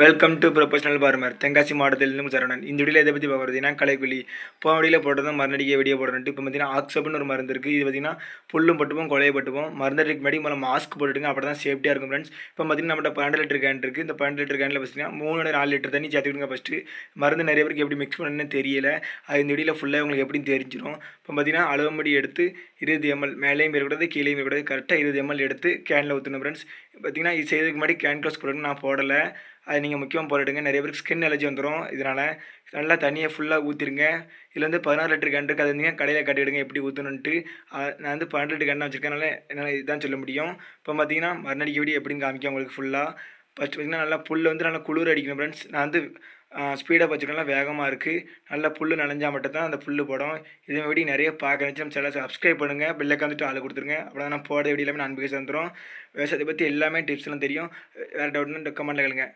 Welcome to professional farmer Tenkasi மாவட்டத்திலிருந்து சரணன். இந்த விடியில் எதை பற்றி பார்க்குறதுனா கலைக்குழி களைக்குழி போன வீடியோவில் போட்டதும் மருந்தடிக்க வீடியோ போடுறேன்ட்டு இப்போ பார்த்தீங்கன்னா ஆக்சப்னு ஒரு மருந்து இருக்குது இது பார்த்தீங்கன்னா புல்லும் பட்டுப்போம் கொலையை பட்டுப்போம். மருந்தடிக்கு முன்னாடி முதல்ல மாஸ்க் போட்டுட்டுங்க அப்படி தான் சேஃப்டியாக இருக்கும் ஃப்ரெண்ட்ஸ் இப்போ பார்த்தீங்கன்னா நம்மகிட்ட பன்னெண்டு லிட்டர் கேன் இருக்குது இந்த பன்னெண்டு லிட்டர் கேனில் பார்த்தீங்கன்னா மூணு நாலு லிட்டர் தண்ணி சேர்த்துக்கிடுங்க ஃபஸ்ட்டு மருந்து நிறைய பேருக்கு எப்படி மிக்ஸ் பண்ணணும்னு தெரியல. அது இந்த வீடியோவில் ஃபுல்லாக உங்களுக்கு எப்படின்னு தெரிஞ்சிடும் இப்போ பார்த்தீங்கன்னா அளவுமடி எடுத்து இருபது எம்எல் மேலேயும் இருக்கக்கூடாது கீழேயும் இருக்கக்கூடாது. கரெக்டாக இருபது எம்எல் எடுத்து கேனில் ஊற்றணும் ஃப்ரெண்ட்ஸ் பார்த்தீங்கன்னா இது செய்யறதுக்கு முன்னாடி கேன் க்ளோஸ் போடணும் நான் போடலை. அது நீங்கள் முக்கியமாக போட்டுடுங்க. நிறைய பேருக்கு ஸ்கின் அலர்ஜி வந்துடும் இதனால் நல்லா தண்ணியை ஃபுல்லாக ஊற்றிருங்க இதில் வந்து பதினாறு லிட்டர் கண்டு இருக்குது அது வந்து கடையில் கட்டிடுங்க எப்படி ஊற்றணுன்ட்டு நான் வந்து பன்னெண்டு லிட்டர் கண்டு வச்சுருக்கனால என்னால் இதுதான் சொல்ல முடியும். இப்போ பார்த்தீங்கன்னா மறுநடிக்க வீடியோ எப்படின்னு காமிக்க உங்களுக்கு ஃபுல்லாக ஃபஸ்ட்டு பார்த்தீங்கன்னா நல்லா புல் வந்து நல்லா குளிர் அடிக்கணும் ஃப்ரெண்ட்ஸ் நான் வந்து ஸ்பீடாக வச்சுக்கலாம் வேகமாக இருக்குது நல்லா புல் நனைஞ்சால் மட்டும் தான் அந்த புல் படம். இதே மாதிரி நிறைய பார்க்க நினச்சி நம்ம சேனல் சப்ஸ்கிரைப் பண்ணுங்கள் பெல்லைக்கு வந்துட்டு ஆள் கொடுத்துருங்க. அப்புறம் நான் போட வீடியோ எல்லாமே நான் அன்பு தந்துடும் விவசாயத்தை பற்றி எல்லாமே டிப்ஸ்லாம் தெரியும். வேறு டவுட்னு கமெண்ட்டில் கேளுங்கள்